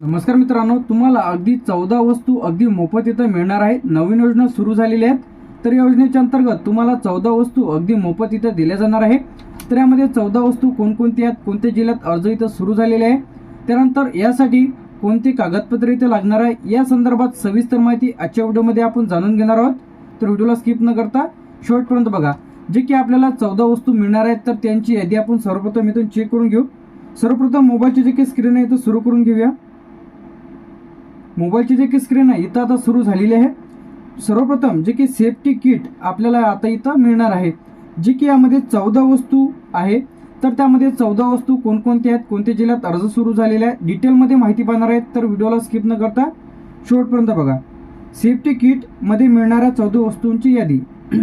नमस्कार मित्रांनो तुम्हाला अगदी चौदा वस्तू अगदी मोफत इथं मिळणार आहे नवीन योजना सुरू झालेली आहेत. तर या योजनेच्या अंतर्गत तुम्हाला चौदा वस्तू अगदी मोफत इथं दिल्या जाणार आहे तर यामध्ये चौदा वस्तू कोणकोणत्या आहेत कोणत्या जिल्ह्यात अर्ज इथं सुरू झालेले आहे. त्यानंतर यासाठी कोणती कागदपत्रे इथे लागणार आहे या संदर्भात सविस्तर माहिती आजच्या व्हिडिओमध्ये आपण जाणून घेणार आहोत. तर व्हिडिओला स्किप न करता शेवटपर्यंत बघा. जे की आपल्याला चौदा वस्तू मिळणार आहेत तर त्यांची यादी आपण सर्वप्रथम इथून चेक करून घेऊ. सर्वप्रथम मोबाईलची जे काही स्क्रीन आहे इथं सुरू करून घेऊया. मोबाईलची जे की स्क्रीन आहे इथं आता सुरू झालेली आहे. सर्वप्रथम जे की सेफ्टी किट आपल्याला आता इथं मिळणार आहे. जे की यामध्ये चौदा वस्तू आहे. तर त्यामध्ये चौदा वस्तू कोणकोणत्या आहेत कोणत्या जिल्ह्यात अर्ज सुरू झालेला आहे डिटेलमध्ये माहिती पाहणार आहेत तर व्हिडिओला स्किप न करता शेवटपर्यंत बघा. सेफ्टी किटमध्ये मिळणाऱ्या चौदा वस्तूंची यादी.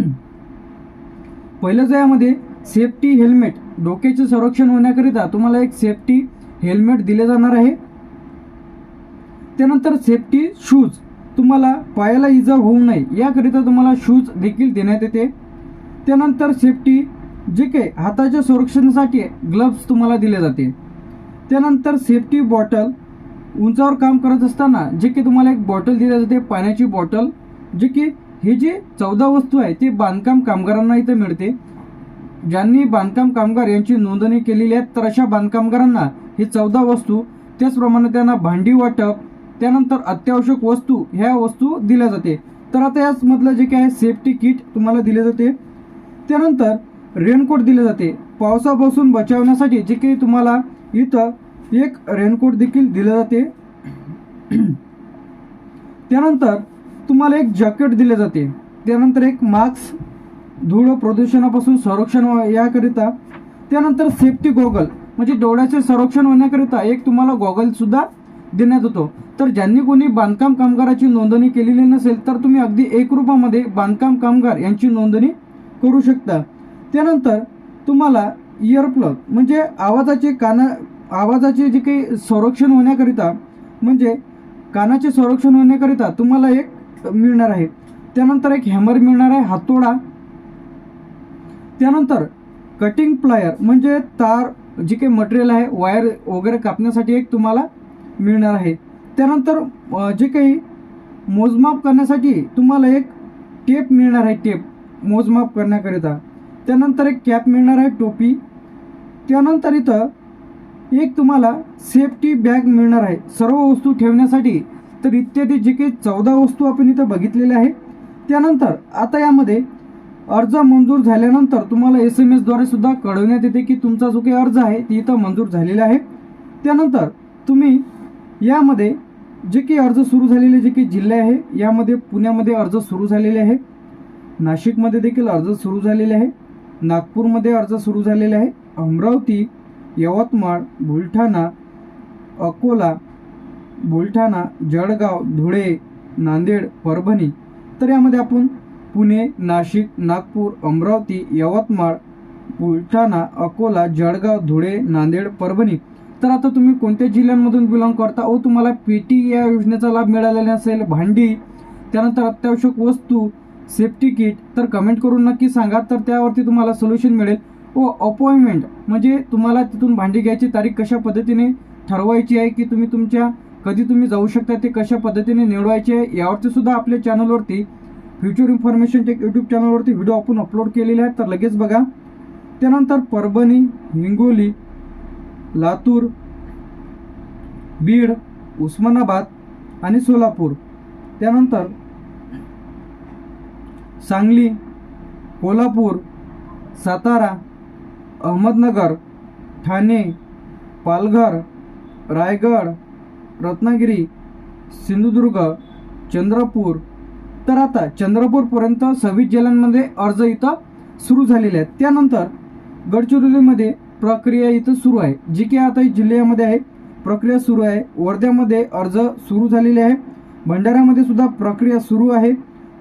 पहिलं जे यामध्ये सेफ्टी हेल्मेट डोक्याचे संरक्षण होण्याकरिता तुम्हाला एक सेफ्टी हेल्मेट दिले जाणार आहे. त्यानंतर सेफ्टी शूज तुम्हाला पायाला इजा होऊ नये. याकरिता तुम्हाला शूज देखील देण्यात येते. त्यानंतर सेफ्टी जे काही हाताच्या संरक्षणासाठी ग्लव्स तुम्हाला दिले जाते. त्यानंतर सेफ्टी बॉटल उंचावर काम करत असताना जे की तुम्हाला एक बॉटल दिली जाते पाण्याची बॉटल जे की हे जे चौदा वस्तू आहे ते बांधकाम कामगारांना इथं मिळते. ज्यांनी बांधकाम कामगार यांची नोंदणी केलेली आहे तर अशा बांधकामगारांना हे चौदा वस्तू त्याचप्रमाणे त्यांना भांडी वाटप त्यानंतर अत्यावश्यक वस्तू ह्या वस्तू दिल्या जाते. तर आता याचमधलं जे काय आहे सेफ्टी किट तुम्हाला दिले जाते. त्यानंतर रेनकोट दिले जाते. पावसापासून बचावण्यासाठी जे काही तुम्हाला इथं एक रेनकोट देखील दिलं जाते. त्यानंतर तुम्हाला एक जॅकेट दिले जाते. त्यानंतर एक मास्क धूळ प्रदूषणापासून संरक्षण याकरिता. त्यानंतर सेफ्टी गॉगल म्हणजे डोळ्याचे संरक्षण होण्याकरिता एक तुम्हाला गॉगलसुद्धा देण्यात येतो तर ज्यांनी कोणी बांधकाम कामगाराची नोंदणी केलेली नसेल तर तुम्ही अगदी एक रुपयामध्ये बांधकाम कामगार यांची नोंदणी करू शकता. त्यानंतर तुम्हाला इयरप्लग म्हणजे आवाजाचे काना आवाजाचे जे काही संरक्षण होण्याकरिता म्हणजे कानाचे संरक्षण होण्याकरिता तुम्हाला एक मिळणार आहे. त्यानंतर एक हॅमर मिळणार आहे हातोडा. त्यानंतर कटिंग प्लायर म्हणजे तार जे काही मटेरियल आहे वायर वगैरे कापण्यासाठी एक तुम्हाला मिळणार आहे. त्यानंतर जे काही मोजमाप करण्यासाठी तुम्हाला एक टेप मिळणार आहे टेप मोजमाप करण्याकरिता. त्यानंतर एक कॅप मिळणार आहे टोपी. त्यानंतर इथं एक तुम्हाला सेफ्टी बॅग मिळणार आहे. सर्व वस्तू ठेवण्यासाठी तर इत्यादी जे काही चौदा वस्तू आपण इथं बघितलेल्या आहे त्यानंतर आता यामध्ये अर्ज मंजूर झाल्यानंतर तुम्हाला एस एम एसद्वारे सुद्धा कळवण्यात येते की तुमचा जो काही अर्ज आहे ती इथं मंजूर झालेला आहे. त्यानंतर तुम्ही यामध्ये जे काही अर्ज सुरू झालेले जे काही जिल्हे आहे यामध्ये पुण्यामध्ये अर्ज सुरू झालेले आहे नाशिकमध्ये देखील अर्ज सुरू झालेले आहे नागपूरमध्ये अर्ज सुरू झालेले आहे अमरावती यवतमाळ बुलढाणा अकोला बुलढाणा जळगाव धुळे नांदेड परभणी. तर यामध्ये आपण पुणे नाशिक नागपूर अमरावती यवतमाळ बुलढाणा अकोला जळगाव धुळे नांदेड परभणी तर आता तुम्ही कोणत्या जिल्ह्यांमधून बिलॉंग करता? व तुम्हाला पी टी या योजनेचा लाभ मिळालेला असेल भांडी त्यानंतर अत्यावश्यक वस्तू सेफ्टी किट तर कमेंट करून नक्की सांगा तर त्यावरती तुम्हाला सोल्युशन मिळेल. व अपॉइंटमेंट म्हणजे तुम्हाला तिथून भांडी घ्यायची तारीख कशा पद्धतीने ठरवायची आहे की तुम्ही तुमच्या कधी तुम्ही जाऊ शकता ते कशा पद्धतीने निवडायचे आहे यावरती सुद्धा आपल्या चॅनलवरती फ्युचर इन्फॉर्मेशन टेक यूट्यूब चॅनलवरती व्हिडिओ आपण अपलोड केलेले आहेत तर लगेच बघा. त्यानंतर परभणी हिंगोली लातूर बीड उस्मानाबाद आणि सोलापूर. त्यानंतर सांगली कोल्हापूर सातारा अहमदनगर ठाणे पालघर रायगड रत्नागिरी सिंधुदुर्ग चंद्रपूर. तर आता चंद्रपूरपर्यंत सव्वीस जिल्ह्यांमध्ये अर्ज इथं सुरू झालेले आहेत. त्यानंतर गडचिरोलीमध्ये प्रक्रिया इथं सुरू आहे. जी की आता जिल्ह्यामध्ये आहे. प्रक्रिया सुरू आहे. वर्ध्यामध्ये अर्ज सुरू झालेले आहे. भंडाऱ्यामध्ये सुद्धा प्रक्रिया सुरू आहे.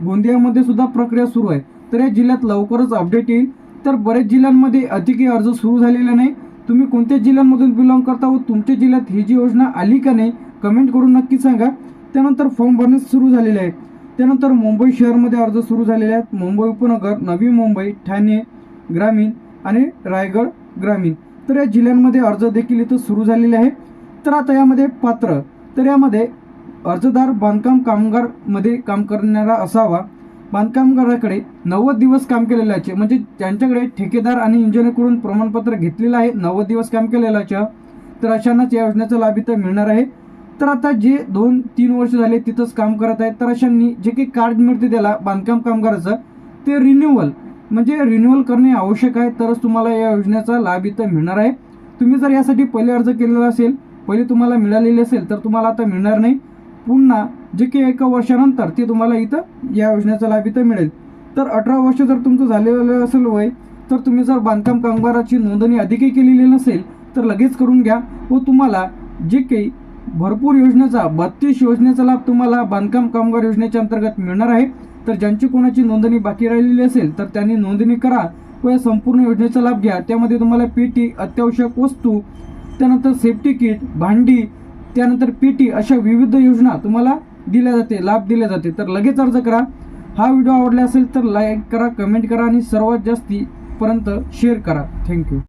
गोंदियामध्ये सुद्धा प्रक्रिया सुरू आहे. तर या जिल्ह्यात लवकरच अपडेट येईल. तर बरेच जिल्ह्यांमध्ये अतिकी अर्ज सुरू झालेला नाही. तुम्ही कोणत्या जिल्ह्यांमधून बिलॉंग करता व तुमच्या जिल्ह्यात ही जी योजना आली का नाही कमेंट करून नक्की सांगा. त्यानंतर फॉर्म भरणे सुरू झालेले आहे. त्यानंतर मुंबई शहरमध्ये अर्ज सुरू झालेले आहेत. मुंबई उपनगर नवी मुंबई ठाणे ग्रामीण आणि रायगड ग्रामीण. तर या जिल्ह्यांमध्ये अर्ज देखील इथं सुरू झालेले आहे तर आता यामध्ये पात्र. तर यामध्ये अर्जदार बांधकाम कामगारमध्ये काम करणारा असावा. बांधकामगाराकडे नव्वद दिवस काम केलेल्याचे म्हणजे ज्यांच्याकडे ठेकेदार आणि इंजिनियरकडून प्रमाणपत्र घेतलेलं आहे नव्वद दिवस काम केलेल्याच्या तर अशांनाच या योजनेचा लाभ इथं मिळणार आहे. तर आता जे दोन तीन वर्ष झाले तिथंच काम करत आहेत. तर अशांनी जे काही कार्ड मिळते त्याला बांधकाम कामगाराचं ते रिन्युअल म्हणजे रिन्युअल करणे आवश्यक आहे तरच तुम्हाला या योजनेचा लाभ इथं मिळणार आहे. तुम्ही जर यासाठी पहिले अर्ज केलेला असेल पहिले तुम्हाला मिळालेले असेल तर तुम्हाला आता मिळणार नाही. पुन्हा जे काही एका वर्षानंतर ते तुम्हाला इथं या योजनेचा लाभ इथं मिळेल. तर अठरा वर्ष जर तुमचं झालेलं असेल वय तर तुम्ही जर बांधकाम कामगाराची नोंदणी अधिकही केलेली नसेल तर लगेच करून घ्या व तुम्हाला जे काही भरपूर योजनेचा बत्तीस योजनेचा लाभ तुम्हाला बांधकाम कामगार योजनेच्या अंतर्गत मिळणार आहे. तर ज्यांची कोणाची नोंदणी बाकी राहिलेली असेल तर त्यांनी नोंदणी करा व या संपूर्ण योजनेचा लाभ घ्या. त्यामध्ये तुम्हाला पेटी अत्यावश्यक वस्तू त्यानंतर सेफ्टी किट भांडी त्यानंतर पेटी अशा विविध योजना तुम्हाला दिल्या जाते लाभ दिले जाते. तर लगेच अर्ज करा. हा व्हिडिओ आवडला असेल तर लाईक करा कमेंट करा आणि सर्वात जास्तीपर्यंत शेअर करा. थँक्यू